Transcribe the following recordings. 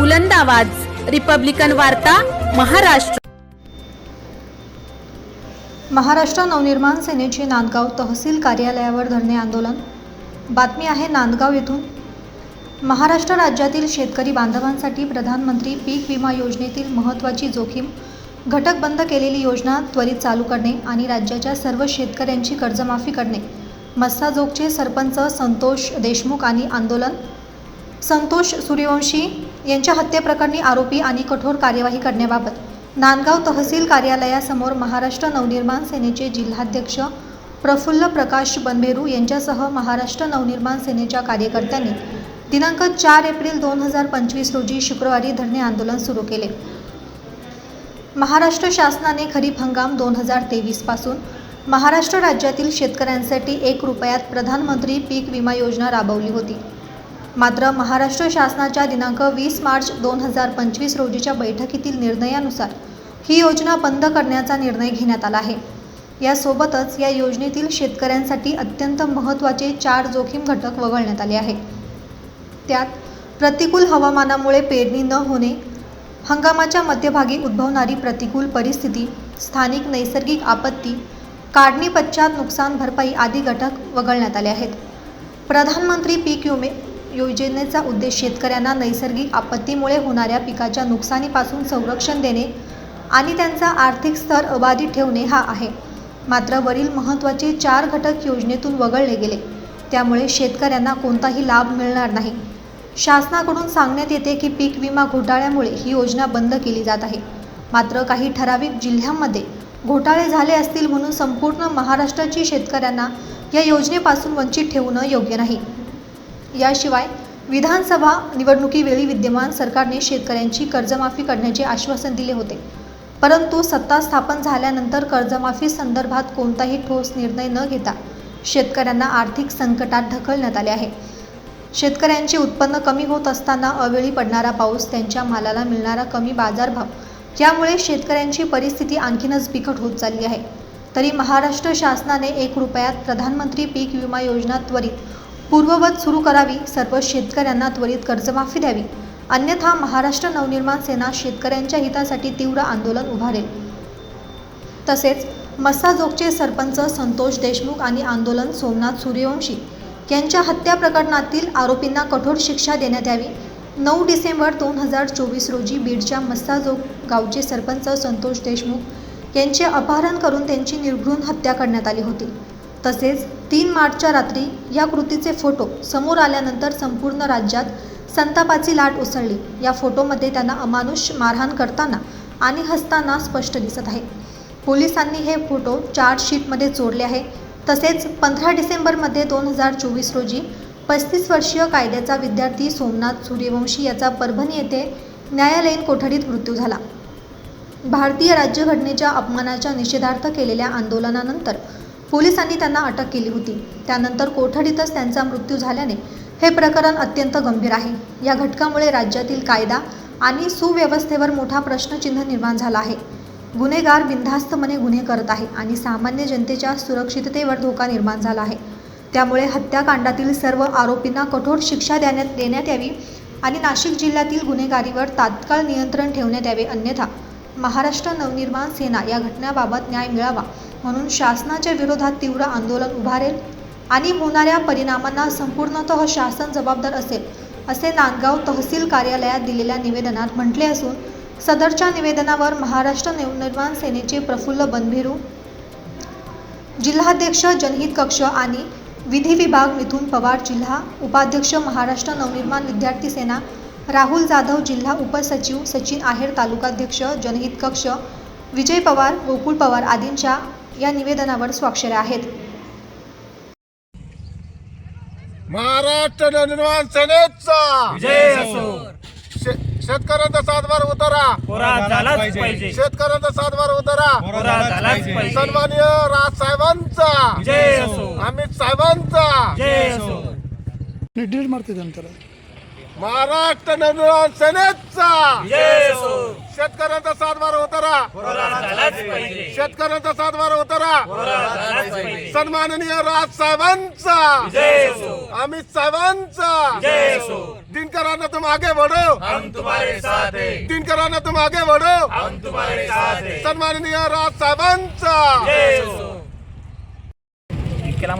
बुलंद आवाज. रिपब्लिकन वार्ता महाराष्ट्र. महाराष्ट्र नवनिर्माण सेनेचे नांदगाव तहसील कार्यालयावर धरणे आंदोलन. बातमी आहे नांदगाव येथून महाराष्ट्र राज्यातील शेतकरी बांधवांसाठी प्रधानमंत्री पीक विमा योजनेतील महत्त्वाची जोखीम घटक बंद केलेली योजना त्वरित चालू करणे आणि राज्याच्या सर्व शेतकऱ्यांची कर्जमाफी करणे. मस्साजोगचे सरपंच संतोष देशमुख आणि आंदोलन. संतोष सूर्यवंशी यांच्या हत्येप्रकरणी आरोपी आणि कठोर कार्यवाही करण्याबाबत नांदगाव तहसील कार्यालयासमोर महाराष्ट्र नवनिर्माण सेनेचे जिल्हाध्यक्ष प्रफुल्ल प्रकाश बनबेरू यांच्यासह महाराष्ट्र नवनिर्माण सेनेच्या कार्यकर्त्यांनी दिनांक चार एप्रिल दोन हजार पंचवीस रोजी शुक्रवारी धरणे आंदोलन सुरू केले. महाराष्ट्र शासनाने खरीप हंगाम दोन हजार तेवीसपासून महाराष्ट्र राज्यातील शेतकऱ्यांसाठी एक रुपयात प्रधानमंत्री पीक विमा योजना राबवली होती. मात्र महाराष्ट्र शासनाच्या दिनांक वीस मार्च दोन हजार पंचवीस रोजीच्या बैठकीतील निर्णयानुसार ही योजना बंद करण्याचा निर्णय घेण्यात आला आहे. यासोबतच या योजनेतील शेतकऱ्यांसाठी अत्यंत महत्त्वाचे चार जोखीम घटक वगळण्यात आले आहे त्यात प्रतिकूल हवामानामुळे पेरणी न होणे हंगामाच्या मध्यभागी उद्भवणारी प्रतिकूल परिस्थिती स्थानिक नैसर्गिक आपत्ती काढणी पश्चात नुकसान भरपाई आदी घटक वगळण्यात आले आहेत. प्रधानमंत्री पीक विमे योजनेचा उद्देश शेतकऱ्यांना नैसर्गिक आपत्तीमुळे होणाऱ्या पिकाच्या नुकसानीपासून संरक्षण देणे आणि त्यांचा आर्थिक स्तर अबाधित ठेवणे हा आहे. मात्र वरील महत्त्वाचे चार घटक योजनेतून वगळले गेले. त्यामुळे शेतकऱ्यांना कोणताही लाभ मिळणार नाही. शासनाकडून सांगण्यात येते की पीक विमा घोटाळ्यामुळे ही योजना बंद केली जात आहे. मात्र काही ठराविक जिल्ह्यांमध्ये घोटाळे झाले असतील म्हणून संपूर्ण महाराष्ट्राची शेतकऱ्यांना या योजनेपासून वंचित ठेवणं योग्य नाही. याशिवाय विधानसभा निवडणुकीवेळी विद्यमान सरकारने शेतकऱ्यांची कर्जमाफी करण्याचे आश्वासन दिले होते. परंतु सत्ता स्थापन झाल्यानंतर कर्जमाफी संदर्भात कोणताही ठोस निर्णय न घेता शेतकऱ्यांना आर्थिक संकटात ढकलण्यात आले आहे. शेतकऱ्यांचे उत्पन्न कमी होत असताना अवेळी पडणारा पाऊस त्यांच्या मालाला मिळणारा कमी बाजारभाव यामुळे शेतकऱ्यांची परिस्थिती आणखीनच बिकट होत चालली आहे. तरी महाराष्ट्र शासनाने एक रुपयात प्रधानमंत्री पीक विमा योजना त्वरित पूर्ववत सुरू करावी सर्व शेतकऱ्यांना त्वरित कर्जमाफी द्यावी. अन्यथा महाराष्ट्र नवनिर्माण सेना शेतकऱ्यांच्या हितासाठी तीव्र आंदोलन उभारेल. तसेच मस्साजोगचे सरपंच संतोष देशमुख आणि आंदोलन सोमनाथ सूर्यवंशी यांच्या हत्या प्रकरणातील आरोपींना कठोर शिक्षा देण्यात यावी. नऊ डिसेंबर दोन हजार चोवीस रोजी बीडच्या मस्साजोग गावचे सरपंच संतोष देशमुख यांचे अपहरण करून त्यांची निर्घृण हत्या करण्यात आली होती. तसेच तीन मार्चच्या रात्री या कृतीचे फोटो समोर आल्यानंतर संपूर्ण राज्यात संतापाची लाट उसळली. या फोटोमध्ये त्यांना अमानुष मारहाण करताना आणि हसताना स्पष्ट दिसत आहे. पोलिसांनी हे फोटो चार्जशीटमध्ये जोडले आहे. तसेच पंधरा डिसेंबरमध्ये दोन हजार चोवीस रोजी पस्तीस वर्षीय कायद्याचा विद्यार्थी सोमनाथ सूर्यवंशी याचा परभणी येथे न्यायालयीन कोठडीत मृत्यू झाला. भारतीय राज्यघटनेच्या अपमानाच्या निषेधार्थ केलेल्या आंदोलनानंतर पोलिसांनी त्यांना अटक केली होती. त्यानंतर कोठडीतच त्यांचा मृत्यू झाल्याने हे प्रकरण अत्यंत गंभीर आहे. या घटकामुळे राज्यातील कायदा आणि सुव्यवस्थेवर मोठा प्रश्नचिन्ह निर्माण झाला आहे. गुन्हेगार बिनधास्तपणे गुन्हे करत आहे आणि सामान्य जनतेच्या सुरक्षिततेवर धोका निर्माण झाला आहे. त्यामुळे हत्याकांडातील सर्व आरोपींना कठोर शिक्षा देण्यात देण्यात यावी आणि नाशिक जिल्ह्यातील गुन्हेगारीवर तात्काळ नियंत्रण ठेवण्यात यावे. अन्यथा महाराष्ट्र नवनिर्माण सेना या घटनेबाबत न्याय मिळावा म्हणून शासनाच्या विरोधात तीव्र आंदोलन उभारेल आणि होणाऱ्या परिणामांना संपूर्णतः शासन जबाबदार असेल असे नांदगाव तहसील कार्यालयात दिलेल्या निवेदनात म्हटले असून सदरच्या निवेदनावर महाराष्ट्र नवनिर्माण सेनेचे प्रफुल्ल बनभेरू जिल्हाध्यक्ष जनहित कक्ष आणि विधी विभाग मिथून पवार जिल्हा उपाध्यक्ष महाराष्ट्र नवनिर्माण विद्यार्थी सेना राहुल जाधव जिल्हा उपसचिव सचिन आहेर तालुकाध्यक्ष जनहित कक्ष विजय पवार गोकुळ पवार आदींच्या या निवेदनावर स्वाक्षऱ्या आहेत. महाराष्ट्र नवनिर्माण सेनेचा शेतकऱ्यांचा सातवार उतारा. शेतकऱ्यांचा सातवार उतारा. सन्माननीय राज साहेबांचा. अमित साहेबांचा. मारते महाराष्ट्र नवनिर्माण सेनेचा. शेतकऱ्यांचा सातबार झालाच पाहिजे. शेतकऱ्यांचा सातबार झालाच पाहिजे. सन्माननीय राज साहेबांचा. अमित साहेबांचा. दिनकरांना तुम आगे बढ़ो हम तुम्हारे साथ है. दिनकरांना तुम आगे बढ़ो हम तुम्हारे साथ है. सन्माननीय राज साहेबांचा.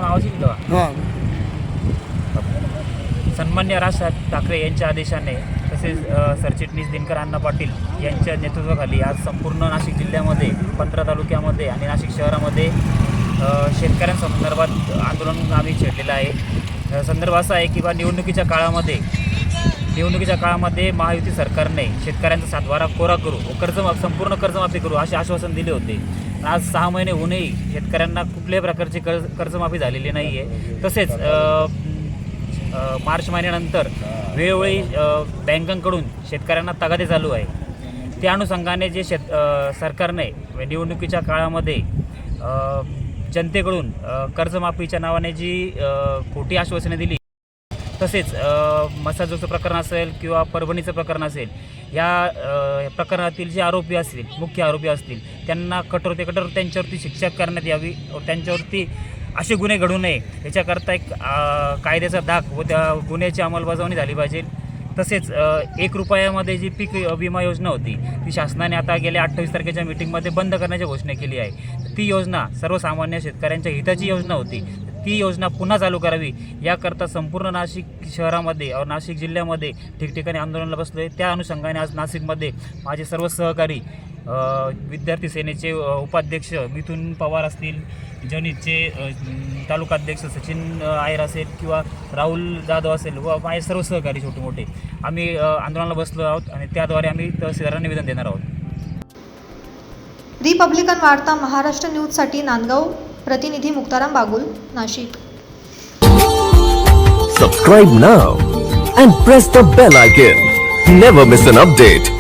आवाज हां. सन्मान्य राजसाहेब ठाकरे यांच्या आदेशाने तसेच सरचिटणीस दिनकर अण्णा पाटील यांच्या नेतृत्वाखाली आज संपूर्ण नाशिक जिल्ह्यामध्ये पंधरा तालुक्यामध्ये आणि नाशिक शहरामध्ये शेतकऱ्यांसंदर्भात आंदोलन आम्ही छेडलेलं आहे. संदर्भ असा आहे की बा निवडणुकीच्या काळामध्ये निवडणुकीच्या काळामध्ये महायुती सरकारने शेतकऱ्यांचा सातबारा कोरा करू व कर्ज संपूर्ण कर्जमाफी करू असे आश्वासन दिले होते. पण आज सहा महिने होऊनही शेतकऱ्यांना कुठल्याही प्रकारची कर्ज कर्जमाफी झालेली नाही आहे तसेच मार्च महिन्यानंतर वेळोवेळी बँकांकडून शेतकऱ्यांना तगादे चालू आहे. त्या अनुषंगाने जे शेत सरकारने म्हणजे निवडणुकीच्या काळामध्ये जनतेकडून कर्जमाफीच्या नावाने जी खोटी आश्वासने दिली तसेच मसाजोचं प्रकरण असेल किंवा परभणीचं प्रकरण असेल या प्रकरणातील जे आरोपी असतील मुख्य आरोपी असतील त्यांना कठोर ते कठोर त्यांच्यावरती शिक्षा करण्यात यावी त्यांच्यावरती असे गुन्हे घडू नये. याच्याकरता एक कायद्याचा धाक व त्या गुन्ह्याची अंमलबजावणी झाली पाहिजे. तसेच एक रुपयामध्ये जी पीक विमा योजना होती ती शासनाने आता गेल्या अठ्ठावीस तारखेच्या मिटिंगमध्ये बंद करण्याची घोषणा केली आहे. ती योजना सर्वसामान्य शेतकऱ्यांच्या हिताची योजना होती. ती योजना पुन्हा चालू करावी. याकरता संपूर्ण नाशिक शहरामध्ये और नाशिक जिल्ह्यामध्ये ठिकठिकाणी आंदोलनाला बसलो आहे त्या अनुषंगाने आज नाशिकमध्ये माझे सर्व सहकारी विद्यार्थी सेनेचे उपाध्यक्ष मिथुन पवार असतील जनितचे तालुकाध्यक्ष सचिन आयर असेल किंवा राहुल जाधव असेल व माझे सर्व सहकारी छोटे मोठे. आम्ही आंदोलनाला बसलो आहोत आणि त्याद्वारे आम्ही तहसीलदारांना निवेदन देणार आहोत. रिपब्लिकन वार्ता महाराष्ट्र न्यूजसाठी नांदगाव. प्रतिनिधी Muktaram Bagul Nashik Subscribe now and press the bell icon. Never miss an update.